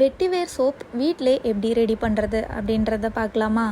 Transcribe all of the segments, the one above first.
வெட்டிவேர் சோப் வீட்டிலே எப்படி ரெடி பண்ணுறது அப்படின்றத பார்க்கலாமா?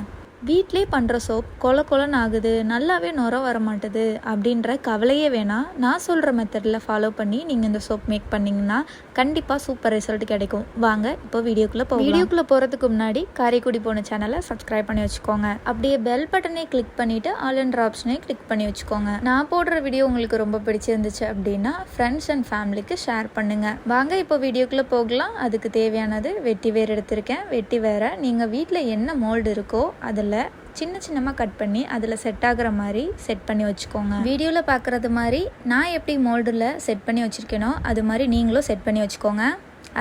வீட்டிலே பண்ணுற சோப் கொல கொலன்னு ஆகுது நல்லாவே நுர வர மாட்டுது அப்படின்ற கவலையே வேணாம் நான் சொல்கிற மெத்தடில் ஃபாலோ பண்ணி நீங்கள் இந்த சோப் மேக் பண்ணிங்கன்னா கண்டிப்பாக சூப்பர் ரிசல்ட் கிடைக்கும். வாங்க இப்போ வீடியோக்குள்ளே போ வீடியோக்குள்ளே போகிறதுக்கு முன்னாடி காரைக்குடி போன சேனலை சப்ஸ்கிரைப் பண்ணி வச்சுக்கோங்க. அப்படியே பெல் பட்டனை கிளிக் பண்ணிவிட்டு ஆல் அண்ட் ஆப்ஷனை கிளிக் பண்ணி வச்சுக்கோங்க. நான் போடுற வீடியோ உங்களுக்கு ரொம்ப பிடிச்சிருந்துச்சு அப்படின்னா ஃப்ரெண்ட்ஸ் அண்ட் ஃபேமிலிக்கு ஷேர் பண்ணுங்கள் வாங்க இப்போ வீடியோக்குள்ளே போகலாம். அதுக்கு தேவையானது வெட்டி வேர் எடுத்திருக்கேன். வெட்டி வேற நீங்கள் வீட்டில் என்ன மோல்டு இருக்கோ அதில் சின்ன சின்னமாக கட் பண்ணி அதில் செட் ஆகுற மாதிரி செட் பண்ணி வச்சுக்கோங்க. வீடியோவில் பார்க்குறது மாதிரி நான் எப்படி மோல்டில் செட் பண்ணி வச்சுருக்கேனோ அது மாதிரி நீங்களும் செட் பண்ணி வச்சுக்கோங்க.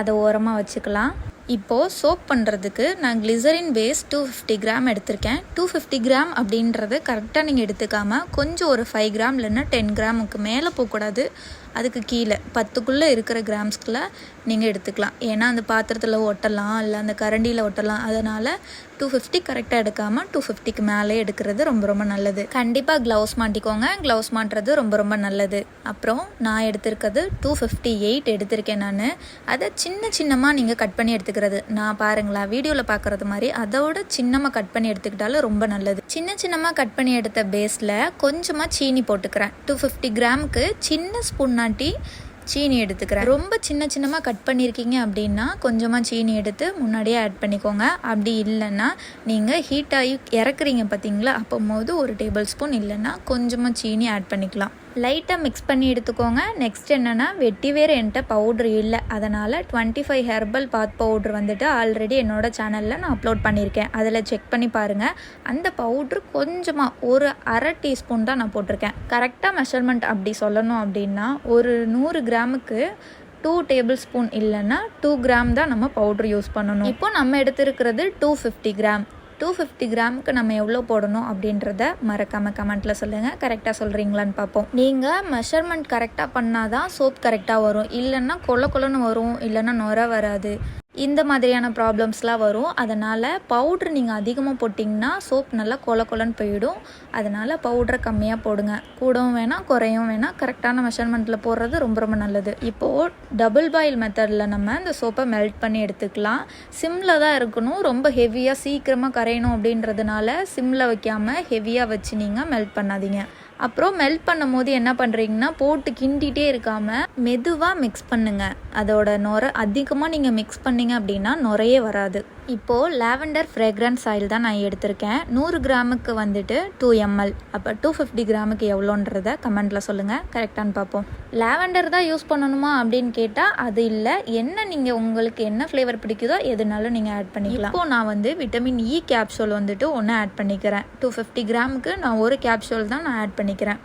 அதை ஓரமாக வச்சுக்கலாம். இப்போது சோப் பண்ணுறதுக்கு நான் glycerin base two fifty gram எடுத்திருக்கேன். டூ ஃபிஃப்டி கிராம் அப்படின்றது கரெக்டாக நீங்கள் எடுத்துக்காமல் கொஞ்சம் ஒரு ஃபைவ் கிராம் இல்லைன்னா டென் கிராமுக்கு மேலே போகக்கூடாது. அதுக்கு கீழே பத்துக்குள்ளே இருக்கிற கிராம்ஸ்க்குள்ளே நீங்கள் எடுத்துக்கலாம். ஏன்னா அந்த பாத்திரத்தில் ஒட்டலாம் இல்லை அந்த கரண்டியில் ஒட்டலாம். அதனால் டூ ஃபிஃப்டி கரெக்டாக எடுக்காமல் டூ ஃபிஃப்டிக்கு மேலே எடுக்கிறது ரொம்ப ரொம்ப நல்லது. கண்டிப்பாக க்ளவுஸ் மாட்டிக்கோங்க. க்ளவுஸ் மாட்டுறது ரொம்ப ரொம்ப நல்லது. அப்புறம் நான் எடுத்திருக்கிறது டூ ஃபிஃப்டி எயிட் எடுத்திருக்கேன் நான். அதை சின்ன சின்னமாக நீங்கள் கட் பண்ணி எடுத்துக்கிறது. நான் பாருங்களா வீடியோவில் பார்க்குறது மாதிரி அதோட சின்னமாக கட் பண்ணி எடுத்துக்கிட்டாலும் ரொம்ப நல்லது. சின்ன சின்னமாக கட் பண்ணி எடுத்த பேஸில் கொஞ்சமாக சீனி போட்டுக்கிறேன். டூ ஃபிஃப்டி கிராமுக்கு சின்ன ஸ்பூன் நாட்டி சீனி எடுத்துக்கிறேன். ரொம்ப சின்ன சின்னமாக கட் பண்ணியிருக்கீங்க அப்படின்னா கொஞ்சமாக சீனி எடுத்து முன்னாடியே ஆட் பண்ணிக்கோங்க. அப்படி இல்லைன்னா நீங்கள் ஹீட் ஆகி இறக்குறீங்க பார்த்தீங்களா அப்போ போது ஒரு டேபிள் ஸ்பூன் இல்லைன்னா கொஞ்சமாக சீனி ஆட் பண்ணிக்கலாம். லைட்டாக மிக்ஸ் பண்ணி எடுத்துக்கோங்க. நெக்ஸ்ட் என்னென்னா வெட்டி வேறு என்கிட்ட பவுட்ரு இல்லை. அதனால் twenty five herbal bath powder வந்துட்டு ஆல்ரெடி என்னோட சேனலில் நான் அப்லோட் பண்ணியிருக்கேன் அதில் செக் பண்ணி பாருங்கள் அந்த பவுட்ரு கொஞ்சமாக ஒரு அரை டீஸ்பூன் தான் நான் போட்டிருக்கேன். கரெக்டாக மெஷர்மெண்ட் அப்படி சொல்லணும் அப்படின்னா ஒரு நூறு கிராமுக்கு டூ டேபிள் ஸ்பூன் இல்லைன்னா டூ கிராம் தான் நம்ம பவுட்ரு யூஸ் பண்ணணும். இப்போ நம்ம எடுத்திருக்கிறது two fifty gram two fifty கிராமுக்கு நம்ம எவ்வளோ போடணும் அப்படின்றத மறக்காமல் கமெண்ட்டில் சொல்லுங்கள் கரெக்டாக சொல்கிறீங்களான்னு பார்ப்போம். நீங்கள் மெஷர்மெண்ட் கரெக்டாக பண்ணால் தான் சோப் கரெக்டாக வரும். இல்லைன்னா கொல கொலன்னு வரும். இல்லைன்னா நுர வராது. இந்த மாதிரியான ப்ராப்ளம்ஸ்லாம் வரும். அதனால் பவுட்ரு நீங்கள் அதிகமாக போட்டிங்கன்னா சோப் நல்லா கொல கொலன்னு போயிடும். அதனால் பவுட்ரை கம்மியாக போடுங்க. கூடவும் வேணாம் குறையும் வேணாம் கரெக்டான மெஷர்மெண்ட்டில் போடுறது ரொம்ப ரொம்ப நல்லது. இப்போது டபுள் பாயில் மெத்தடில் நம்ம இந்த சோப்பை மெல்ட் பண்ணி எடுத்துக்கலாம். சிம்மில் தான் இருக்கணும். ரொம்ப ஹெவியாக சீக்கிரமாக கரையணும் அப்படின்றதுனால சிம்மில் வைக்காமல் ஹெவியாக வச்சு நீங்கள் மெல்ட் பண்ணாதீங்க. அப்புறம் மெல்ட் பண்ணும் போது என்ன பண்ணுறீங்கன்னா போட்டு கிண்டிகிட்டே இருக்காமல் மெதுவாக மிக்ஸ் பண்ணுங்கள் அதோட நுர அதிகமாக நீங்கள் மிக்ஸ் பண்ணீங்க அப்படின்னா நுரையே வராது. இப்போது லாவெண்டர் ஃப்ரேக்ரன்ஸ் ஆயில் தான் நான் எடுத்திருக்கேன். நூறு கிராமுக்கு வந்துட்டு டூ எம்எல் அப்போ டூ ஃபிஃப்டி கிராமுக்கு எவ்வளோன்றத கமெண்ட்டில் சொல்லுங்கள் கரெக்டானு பார்ப்போம். லாவெண்டர் தான் யூஸ் பண்ணணுமா அப்படின்னு கேட்டால் அது இல்லை. என்ன நீங்கள் உங்களுக்கு என்ன ஃப்ளேவர் பிடிக்குதோ எதுனாலும் நீங்கள் ஆட் பண்ணிக்கலாம். இப்போது நான் வந்து விட்டமின் இ கேப்சூல் வந்துட்டு ஒன்று ஆட் பண்ணிக்கிறேன். டூ ஃபிஃப்டி கிராமுக்கு நான் ஒரு கேப்சூல் தான் நான் ஆட் பண்ணிக்கிறேன்.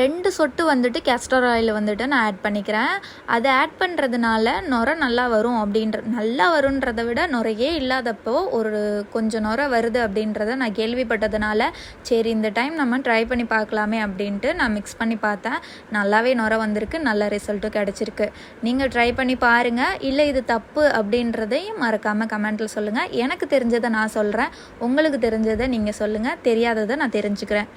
ரெண்டு சொட்டு வந்துட்டு கேஸ்டர் ஆயில் வந்துட்டு நான் ஆட் பண்ணிக்கிறேன். அதை ஆட் பண்ணுறதுனால நுரை நல்லா வரும் அப்படின்ற நல்லா வருன்றதை விட நுரையே இல்லாதப்போ ஒரு கொஞ்சம் நுரை வருது அப்படின்றத நான் கேள்விப்பட்டதுனால சரி இந்த டைம் நம்ம ட்ரை பண்ணி பார்க்கலாமே அப்படின்ட்டு நான் மிக்ஸ் பண்ணி பார்த்தேன். நல்லாவே நுரை வந்திருக்கு நல்ல ரிசல்ட்டும் கிடச்சிருக்கு. நீங்கள் ட்ரை பண்ணி பாருங்கள் இல்லை இது தப்பு அப்படின்றதையும் மறக்காமல் கமெண்ட்டில் சொல்லுங்கள் எனக்கு தெரிஞ்சதை நான் சொல்கிறேன் உங்களுக்கு தெரிஞ்சதை நீங்கள் சொல்லுங்கள் தெரியாததை நான் தெரிஞ்சுக்கிறேன்.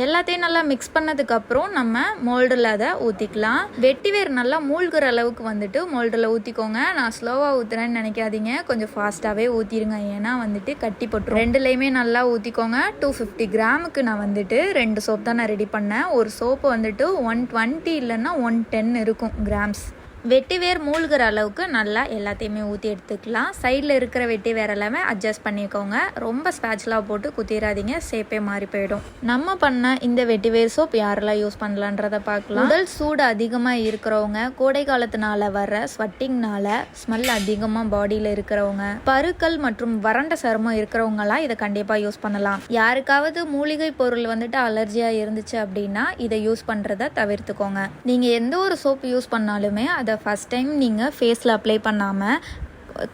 எல்லாத்தையும் நல்லா மிக்ஸ் பண்ணதுக்கப்புறம் நம்ம மோல்டில் அதை ஊற்றிக்கலாம் வெட்டிவேர் நல்லா மூழ்கிற அளவுக்கு வந்துட்டு மோல்டில் ஊற்றிக்கோங்க நான் ஸ்லோவாக ஊற்றுறேன்னு நினைக்காதீங்க. கொஞ்சம் ஃபாஸ்ட்டாகவே ஊற்றிடுங்க ஏன்னா வந்துட்டு கட்டி போட்டுரும். ரெண்டுலேயுமே நல்லா ஊற்றிக்கோங்க டூ ஃபிஃப்டி கிராமுக்கு நான் வந்துட்டு ரெண்டு சோப் தான் நான் ரெடி பண்ணேன். ஒரு சோப்பு வந்துட்டு ஒன் டுவெண்ட்டி இல்லைன்னா ஒன் டென் இருக்கும் கிராம்ஸ் வெட்டிவேர் மூழ்கிற அளவுக்கு நல்லா எல்லாத்தையுமே ஊற்றி எடுத்துக்கலாம். சைடில் இருக்கிற வெட்டி வேர் எல்லாமே அட்ஜஸ்ட் பண்ணிக்கோங்க. ரொம்ப ஸ்பேச்சுலாக போட்டு குத்திராதீங்க. ஷேப்பே மாறி போயிடும். நம்ம பண்ண இந்த வெட்டி வேர் சோப் யாரெல்லாம் யூஸ் பண்ணலான்றத பார்க்கலாம். உடல் சூடு அதிகமாக இருக்கிறவங்க கோடை காலத்தினால வர ஸ்வட்டிங்னால ஸ்மெல் அதிகமாக பாடியில் இருக்கிறவங்க பருக்கள் மற்றும் வறண்ட சருமம் இருக்கிறவங்களாம் இதை கண்டிப்பாக யூஸ் பண்ணலாம். யாருக்காவது மூலிகை பொருள் வந்துட்டு அலர்ஜியாக இருந்துச்சு அப்படின்னா இதை யூஸ் பண்ணுறத தவிர்த்துக்கோங்க. நீங்கள் எந்த ஒரு சோப் யூஸ் பண்ணாலுமே அதை அதை ஃபஸ்ட் டைம் நீங்கள் ஃபேஸில் அப்ளை பண்ணாமல்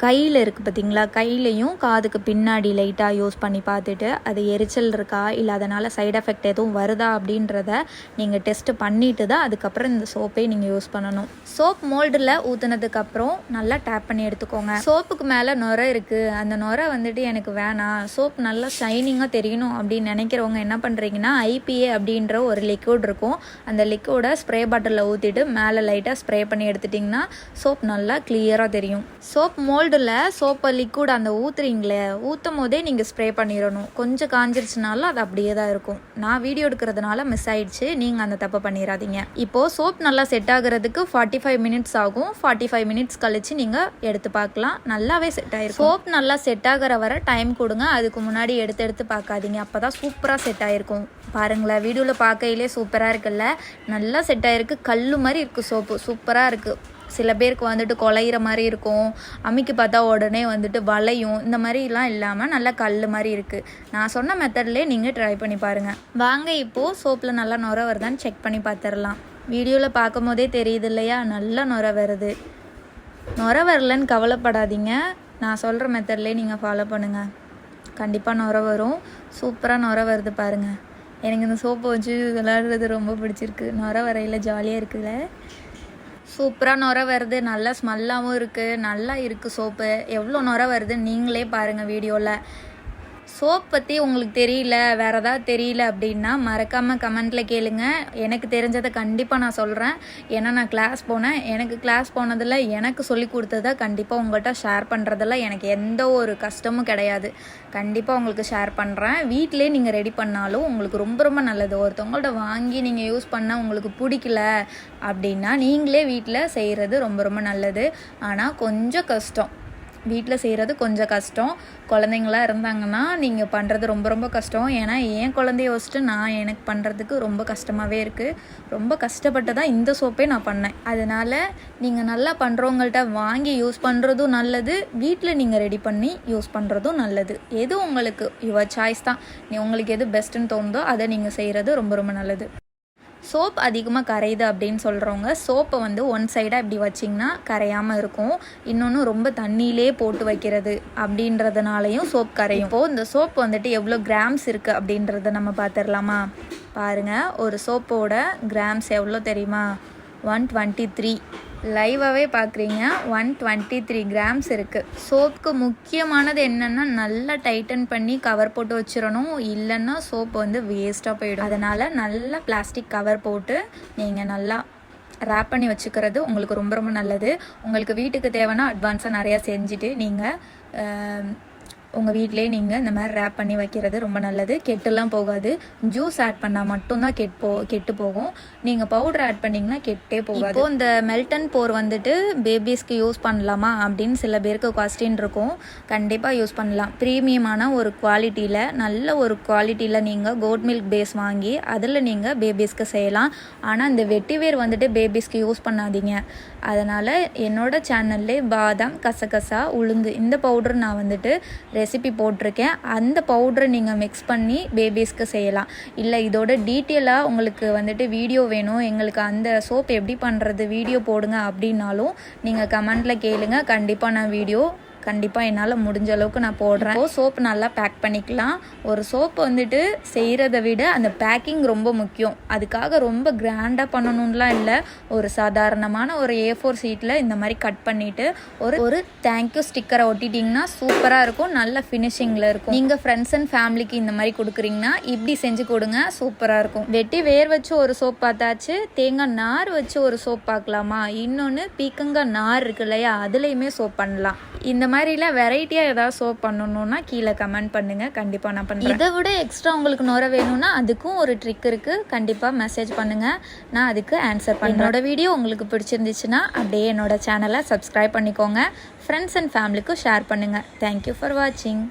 கையில் இருக்குது பார்த்தீங்களா கையிலையும் காதுக்கு பின்னாடி லைட்டாக யூஸ் பண்ணி பார்த்துட்டு அது எரிச்சல் இருக்கா? இல்லை அதனால் சைட் எஃபெக்ட் எதுவும் வருதா? அப்படின்றத நீங்கள் டெஸ்ட்டு பண்ணிட்டு தான் அதுக்கப்புறம் இந்த சோப்பை நீங்கள் யூஸ் பண்ணணும். சோப் மோல்டில் ஊற்றுனதுக்கப்புறம் நல்லா டேப் பண்ணி எடுத்துக்கோங்க. சோப்புக்கு மேலே நுர இருக்குது அந்த நுர வந்துட்டு எனக்கு வேணாம். சோப் நல்லா ஷைனிங்காக தெரியணும் அப்படின்னு நினைக்கிறவங்க என்ன பண்ணுறீங்கன்னா ஐபிஏ அப்படின்ற ஒரு லிக்விட் இருக்கும். அந்த லிக்விடை ஸ்ப்ரே பாட்டிலில் ஊற்றிட்டு மேலே லைட்டாக ஸ்ப்ரே பண்ணி எடுத்துட்டிங்கன்னா சோப் நல்லா கிளியராக தெரியும். சோப் மோல்டில் சோப்பை லிக்விட் அந்த ஊற்றுறீங்களே ஊற்றும் போதே நீங்கள் ஸ்ப்ரே பண்ணிடணும். கொஞ்சம் காஞ்சிருச்சுனாலும் அது அப்படியே தான் இருக்கும். நான் வீடியோ எடுக்கிறதுனால மிஸ் ஆயிடுச்சு. நீங்கள் அந்த தப்பை பண்ணிடாதீங்க. இப்போது சோப் நல்லா செட் ஆகுறதுக்கு ஃபார்ட்டி ஃபைவ் மினிட்ஸ் ஆகும். ஃபார்ட்டி ஃபைவ் மினிட்ஸ் கழிச்சு நீங்கள் எடுத்து பார்க்கலாம். நல்லாவே செட் ஆயிருக்கும். சோப் நல்லா செட் ஆகிற வரை டைம் கொடுங்க. அதுக்கு முன்னாடி எடுத்து எடுத்து பார்க்காதீங்க. அப்போ தான் சூப்பராக செட் ஆயிருக்கும். பாருங்களேன் வீடியோவில் பார்க்கையிலே சூப்பராக இருக்குல்ல. நல்லா செட் ஆயிருக்கு. கல் மாதிரி இருக்குது சோப்பு. சூப்பராக இருக்குது சில பேருக்கு வந்துட்டு குலையிற மாதிரி இருக்கும். அம்மிக்கு பார்த்தா உடனே வந்துட்டு வளையும். இந்த மாதிரிலாம் இல்லாமல் நல்லா கல் மாதிரி இருக்குது நான் சொன்ன மெத்தட்லேயே நீங்கள் ட்ரை பண்ணி பாருங்கள் வாங்க இப்போது சோப்பில் நல்லா நுர வருதான்னு செக் பண்ணி பார்த்துடலாம் வீடியோவில் பார்க்கும் போதே தெரியுது இல்லையா? நல்லா நுர வருது. நுர வரலன்னு கவலைப்படாதீங்க. நான் சொல்கிற மெத்தட்லேயே நீங்கள் ஃபாலோ பண்ணுங்கள் கண்டிப்பாக நுர வரும். சூப்பராக நுர வருது பாருங்கள் எனக்கு இந்த சோப்பை வச்சு விளாடுறது ரொம்ப பிடிச்சிருக்கு. நுர வரையில் ஜாலியாக இருக்குல்ல? சூப்பராக நுர வருது. நல்லா ஸ்மெல்லாகவும் இருக்குது நல்லா இருக்குது சோப்பு. எவ்வளோ நுர வருது நீங்களே பாருங்கள் வீடியோவில் சோப் பற்றி உங்களுக்கு தெரியல வேறு ஏதாவது தெரியல அப்படின்னா மறக்காமல் கமெண்ட்டில் கேளுங்க. எனக்கு தெரிஞ்சதை கண்டிப்பாக நான் சொல்கிறேன் ஏன்னா நான் கிளாஸ் போனேன். எனக்கு கிளாஸ் போனதில் எனக்கு சொல்லி கொடுத்ததை கண்டிப்பாக உங்கள்கிட்ட ஷேர் பண்ணுறதில் எனக்கு எந்த ஒரு கஷ்டமும் கிடையாது. கண்டிப்பாக உங்களுக்கு ஷேர் பண்ணுறேன் வீட்டிலே நீங்கள் ரெடி பண்ணாலும் உங்களுக்கு ரொம்ப ரொம்ப நல்லது. ஒருத்தவங்கள்ட்ட வாங்கி நீங்கள் யூஸ் பண்ணால் உங்களுக்கு பிடிக்கல அப்படின்னா நீங்களே வீட்டில் செய்கிறது ரொம்ப ரொம்ப நல்லது. ஆனால் கொஞ்சம் கஷ்டம். வீட்டில் செய்கிறது கொஞ்சம் கஷ்டம். குழந்தைங்களாம் இருந்தாங்கன்னா நீங்கள் பண்ணுறது ரொம்ப ரொம்ப கஷ்டம். ஏன்னா என் குழந்தைய வச்சுட்டு நான் எனக்கு பண்ணுறதுக்கு ரொம்ப கஷ்டமாகவே இருக்குது ரொம்ப கஷ்டப்பட்டு தான் இந்த சோப்பே நான் பண்ணேன். அதனால் நீங்கள் நல்லா பண்ணுறவங்கள்ட்ட வாங்கி யூஸ் பண்ணுறதும் நல்லது. வீட்டில் நீங்கள் ரெடி பண்ணி யூஸ் பண்ணுறதும் நல்லது. எது உங்களுக்கு யுவர் சாய்ஸ் தான். உங்களுக்கு எது பெஸ்ட்டுன்னு தோணுதோ அதை நீங்கள் செய்கிறது ரொம்ப ரொம்ப நல்லது. சோப் அதிகமாக கரையுது அப்படின்னு சொல்கிறவங்க சோப்பை வந்து ஒன் சைடாக இப்படி வச்சிங்கன்னா கரையாமல் இருக்கும். இன்னொன்று ரொம்ப தண்ணியிலே போட்டு வைக்கிறது அப்படின்றதுனாலையும் சோப் கரையும். இப்போது இந்த சோப் வந்துட்டு எவ்வளோ கிராம்ஸ் இருக்குது அப்படின்றத நம்ம பார்த்துடலாமா? பாருங்கள் ஒரு சோப்போட கிராம்ஸ் எவ்வளோ தெரியுமா? ஒன் டுவெண்ட்டி த்ரீ லைவாகவே பார்க்குறீங்க ஒன் டுவெண்ட்டி த்ரீ கிராம்ஸ் இருக்குது சோப்புக்கு முக்கியமானது என்னென்னா நல்லா டைட்டன் பண்ணி கவர் போட்டு வச்சிடணும் இல்லைன்னா சோப் வந்து வேஸ்ட்டாக போயிடும். அதனால் நல்லா பிளாஸ்டிக் கவர் போட்டு நீங்கள் நல்லா ரேப் பண்ணி வச்சுக்கிறது உங்களுக்கு ரொம்ப ரொம்ப நல்லது. உங்களுக்கு வீட்டுக்கு தேவைன்னா அட்வான்ஸாக நிறையா செஞ்சுட்டு நீங்கள் உங்கள் வீட்டிலே நீங்கள் இந்த மாதிரி ரேப் பண்ணி வைக்கிறது ரொம்ப நல்லது. கெட்டுலாம் போகாது. ஜூஸ் ஆட் பண்ணால் மட்டும்தான் கெட் போ கெட்டு போகும். நீங்கள் பவுடர் ஆட் பண்ணிங்கன்னா கெட்டே போகாது. இப்போ இந்த மெல்டன் போர் வந்துட்டு பேபிஸ்க்கு யூஸ் பண்ணலாமா அப்படின்னு சில பேருக்கு கொஸ்டின் இருக்கும். கண்டிப்பாக யூஸ் பண்ணலாம். ப்ரீமியமான ஒரு குவாலிட்டியில் நல்ல ஒரு குவாலிட்டியில் நீங்கள் கோட் மில்க் பேஸ் வாங்கி அதில் நீங்கள் பேபிஸ்க்கு செய்யலாம். ஆனால் இந்த வெட்டிவேர் வந்துட்டு பேபிஸ்க்கு யூஸ் பண்ணாதீங்க. அதனால் என்னோட சேனல்லே பாதாம் கசகசா உளுந்து இந்த பவுடர் நான் வந்துட்டு ரெசிபி போட்டிருக்கேன். அந்த பவுடரை நீங்கள் மிக்ஸ் பண்ணி பேபிஸ்க்கு செய்யலாம். இல்லை இதோட டீட்டெயிலாக உங்களுக்கு வந்துட்டு வீடியோ வேணும். எங்களுக்கு அந்த சோப் எப்படி பண்ணுறது வீடியோ போடுங்க அப்படின்னாலும் நீங்கள் கமெண்ட்டில் கேளுங்கள் கண்டிப்பாக நான் வீடியோ கண்டிப்பாக என்னால் முடிஞ்ச அளவுக்கு நான் போடுறேன். இப்போ சோப் நல்லா பேக் பண்ணிக்கலாம். ஒரு சோப் வந்துட்டு செய்கிறத விட அந்த பேக்கிங் ரொம்ப முக்கியம். அதுக்காக ரொம்ப கிராண்டாக பண்ணணும்லாம் இல்லை. ஒரு சாதாரணமான ஒரு ஏ ஃபோர் சீட்டில் இந்த மாதிரி கட் பண்ணிவிட்டு ஒரு ஒரு தேங்க்யூ ஸ்டிக்கரை ஒட்டிட்டிங்கன்னா சூப்பராக இருக்கும். நல்ல ஃபினிஷிங்கில் இருக்கும். நீங்கள் ஃப்ரெண்ட்ஸ் அண்ட் ஃபேமிலிக்கு இந்த மாதிரி கொடுக்குறீங்கன்னா இப்படி செஞ்சு கொடுங்க சூப்பராக இருக்கும். வெட்டி வேர் வச்சு ஒரு சோப் பார்த்தாச்சு. தேங்காய் நார் வச்சு ஒரு சோப் பார்க்கலாமா? இன்னொன்று பீக்கங்காய் நார் இருக்கு இல்லையா? அதுலேயுமே சோப் பண்ணலாம். இந்த மாதிரி மாதிரிலாம் வெரைட்டியாக ஏதாவது சோப் பண்ணணுன்னா கீழே கமெண்ட் பண்ணுங்கள் கண்டிப்பாக நான் பண்ணுறேன் இதை விட எக்ஸ்ட்ரா உங்களுக்கு நுர வேணும்னா அதுக்கும் ஒரு ட்ரிக் இருக்குது கண்டிப்பாக மெசேஜ் பண்ணுங்கள் நான் அதுக்கு ஆன்சர் பண்ணேன் என்னோட வீடியோ உங்களுக்கு பிடிச்சிருந்துச்சுன்னா அப்படியே என்னோட சேனலை சப்ஸ்கிரைப் பண்ணிக்கோங்க. ஃப்ரெண்ட்ஸ் அண்ட் ஃபேமிலிக்கும் ஷேர் பண்ணுங்கள் தேங்க்யூ ஃபார் வாட்சிங்